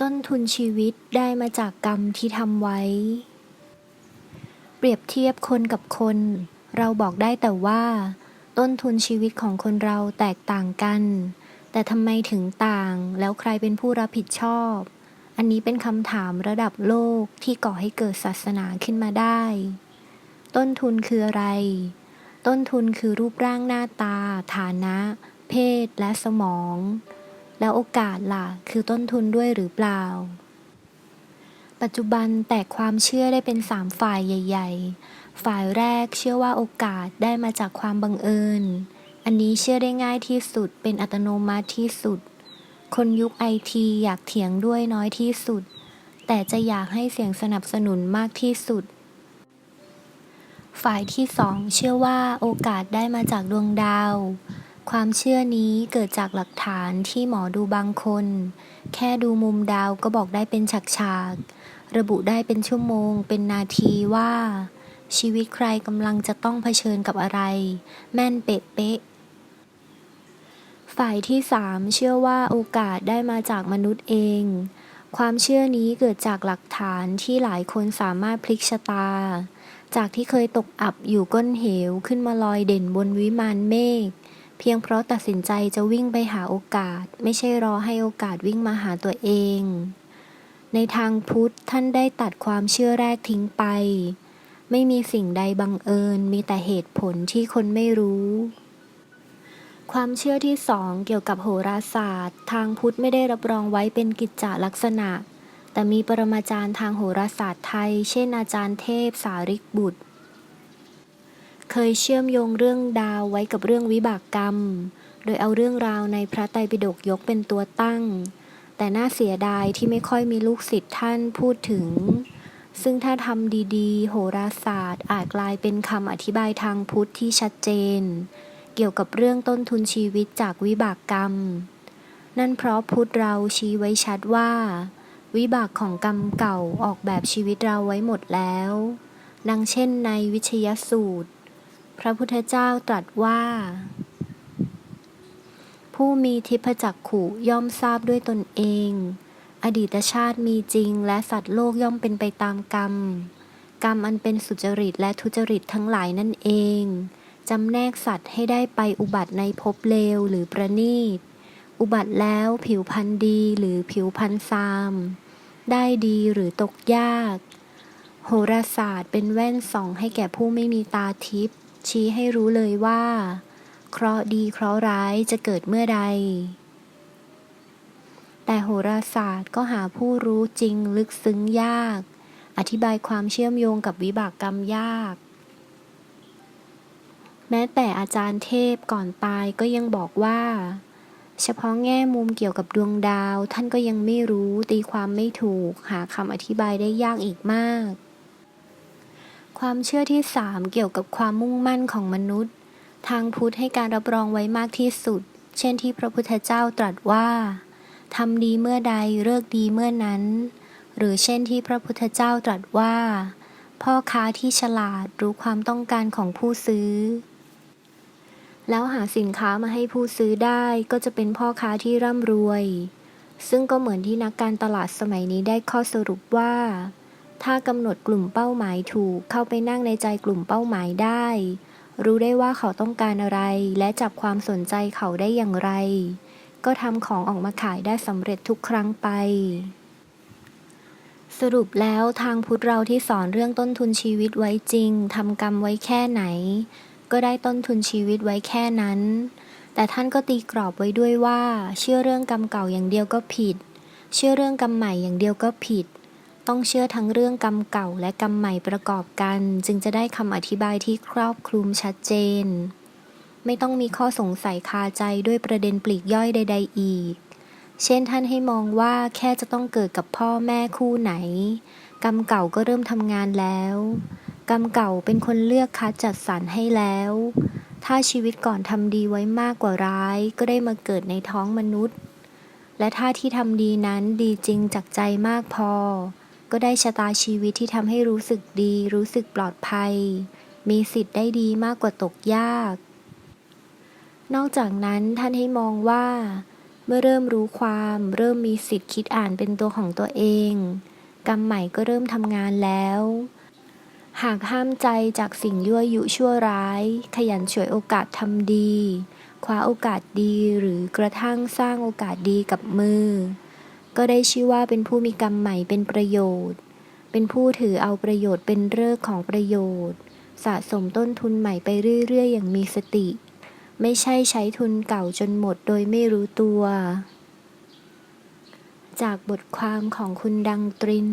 ต้นทุนชีวิตได้มาจากกรรมที่ทำไว้ เปรียบเทียบคนกับคน เราบอกได้แต่ว่า ต้นทุนชีวิตของคนเราแตกต่างกัน แต่ทำไมถึงต่าง แล้วใครเป็นผู้รับผิดชอบ อันนี้เป็นคำถามระดับโลกที่ก่อให้เกิดศาสนาขึ้นมาได้ ต้นทุนคืออะไร ต้นทุนคือรูปร่างหน้าตา ฐานะ เพศและสมอง แล้วโอกาสล่ะคือต้นทุนด้วยหรือเปล่า ปัจจุบันแตกความเชื่อได้เป็นสามฝ่ายใหญ่ ๆ ฝ่ายแรกเชื่อว่าโอกาสได้มาจากความบังเอิญ อันนี้เชื่อได้ง่ายที่สุดเป็นอัตโนมัติที่สุด คนยุคไอทีอยากเถียงด้วยน้อยที่สุด แต่จะอยากให้เสียงสนับสนุนมากที่สุดฝ่ายที่สองเชื่อว่าโอกาสได้มาจากดวงดาว ความเชื่อนี้เกิดจากหลักฐานที่หมอดูบางคน แค่ดูมุมดาวก็บอกได้เป็นฉากๆระบุได้เป็นชั่วโมง เป็นนาทีว่า ชีวิตใครกำลังจะต้องเผชิญกับอะไร แม่นเป๊ะฝ่ายที่สามเชื่อว่าโอกาสได้มาจากมนุษย์เอง ความเชื่อนี้เกิดจากหลักฐานที่หลายคนสามารถพลิกชะตา จากที่เคยตกอับอยู่ก้นเหวขึ้นมาลอยเด่นบนวิมานเมฆ เพียงเพราะตัดสินใจจะวิ่งไปหาโอกาส ไม่ใช่รอให้โอกาสวิ่งมาหาตัวเอง ในทางพุทธท่านได้ตัดความเชื่อแรกทิ้งไป ไม่มีสิ่งใดบังเอิญ มีแต่เหตุผลที่คนไม่รู้ความเชื่อที่สองเกี่ยวกับโหราศาสตร์ ทางพุทธไม่ได้รับรองไว้เป็นกิจจลักษณะ แต่มีปรมาจารย์ทางโหราศาสตร์ไทย เช่นอาจารย์เทพสาริกบุตร เคยเชื่อมโยงเรื่องดาวไว้กับเรื่องวิบากกรรม โดยเอาเรื่องราวในพระไตรปิฎกยกเป็นตัวตั้ง แต่น่าเสียดายที่ไม่ค่อยมีลูกศิษย์ท่านพูดถึง ซึ่งถ้าทำดีๆ โหราศาสตร์ อาจกลายเป็นคำอธิบายทางพุทธที่ชัดเจน เกี่ยวกับเรื่องต้นทุนชีวิตจากวิบากกรรม นั่นเพราะพุทธเราชี้ไว้ชัดว่า วิบากของกรรมเก่าออกแบบชีวิตเราไว้หมดแล้วดังเช่นในวิชยสูตร พระพุทธเจ้าตรัสว่า ผู้มีทิพจักขุย่อมทราบด้วยตนเอง อดีตชาติมีจริงและสัตว์โลกย่อมเป็นไปตามกรรม กรรมอันเป็นสุจริตและทุจริตทั้งหลายนั่นเองจำแนกสัตว์ให้ได้ไปอุบัติในภพเลวหรือประณีต อุบัติแล้วผิวพันธ์ดีหรือผิวพันธ์ซาม ได้ดีหรือตกยาก โหราศาสตร์เป็นแว่นส่องให้แก่ผู้ไม่มีตาทิพย์ ชี้ให้รู้เลยว่า เคราะห์ดีเคราะห์ร้ายจะเกิดเมื่อใด แต่โหราศาสตร์ก็หาผู้รู้จริงลึกซึ้งยาก อธิบายความเชื่อมโยงกับวิบากกรรมยาก แม้แต่อาจารย์เทพก่อนตายก็ยังบอกว่า เฉพาะแง่มุมเกี่ยวกับดวงดาว ท่านก็ยังไม่รู้ตีความไม่ถูก หาคำอธิบายได้ยากอีกมาก ความเชื่อที่สามเกี่ยวกับความมุ่งมั่นของมนุษย์ ทางพุทธให้การรับรองไว้มากที่สุด เช่นที่พระพุทธเจ้าตรัสว่าทำดีเมื่อใดเลิกดีเมื่อนั้น หรือเช่นที่พระพุทธเจ้าตรัสว่า พ่อค้าที่ฉลาดรู้ความต้องการของผู้ซื้อ แล้วหาสินค้ามาให้ผู้ซื้อได้ก็จะเป็นพ่อค้าที่ร่ำรวย ซึ่งก็เหมือนที่นักการตลาดสมัยนี้ได้ข้อสรุปว่า ถ้ากำหนดกลุ่มเป้าหมายถูก เข้าไปนั่งในใจกลุ่มเป้าหมายได้ รู้ได้ว่าเขาต้องการอะไร และจับความสนใจเขาได้อย่างไร ก็ทำของออกมาขายได้สำเร็จทุกครั้งไป สรุปแล้วทางพุทธเราที่สอนเรื่องต้นทุนชีวิตไว้จริงทำกรรมไว้แค่ไหน ก็ได้ต้นทุนชีวิตไว้แค่นั้น แต่ท่านก็ตีกรอบไว้ด้วยว่า เชื่อเรื่องกรรมเก่าอย่างเดียวก็ผิด เชื่อเรื่องกรรมใหม่อย่างเดียวก็ผิด ต้องเชื่อทั้งเรื่องกรรมเก่าและกรรมใหม่ประกอบกัน จึงจะได้คำอธิบายที่ครอบคลุมชัดเจน ไม่ต้องมีข้อสงสัยคาใจด้วยประเด็นปลีกย่อยใด ๆ อีก เช่นท่านให้มองว่าแค่จะต้องเกิดกับพ่อแม่คู่ไหน กรรมเก่าก็เริ่มทำงานแล้ว กรรมเก่าเป็นคนเลือกคัดจัดสรรให้แล้ว ถ้าชีวิตก่อนทำดีไว้มากกว่าร้าย ก็ได้มาเกิดในท้องมนุษย์และถ้าที่ทำดีนั้นดีจริงจากใจมากพอ ก็ได้ชะตาชีวิตที่ทำให้รู้สึกดี รู้สึกปลอดภัย มีสิทธิ์ได้ดีมากกว่าตกยาก นอกจากนั้นท่านให้มองว่า เมื่อเริ่มรู้ความ เริ่มมีสิทธิ์คิดอ่านเป็นตัวของตัวเอง กรรมใหม่ก็เริ่มทำงานแล้ว หากห้ามใจจากสิ่งยั่วยุชั่วร้าย ขยันฉวยโอกาสทำดี คว้าโอกาสดีหรือกระทั่งสร้างโอกาสดีกับมือ ก็ได้ชื่อว่าเป็นผู้มีกรรมใหม่เป็นประโยชน์ เป็นผู้ถือเอาประโยชน์เป็นเลิกของประโยชน์ สะสมต้นทุนใหม่ไปเรื่อยๆ อย่างมีสติ ไม่ใช่ใช้ทุนเก่าจนหมดโดยไม่รู้ตัว จากบทความของคุณดังตริน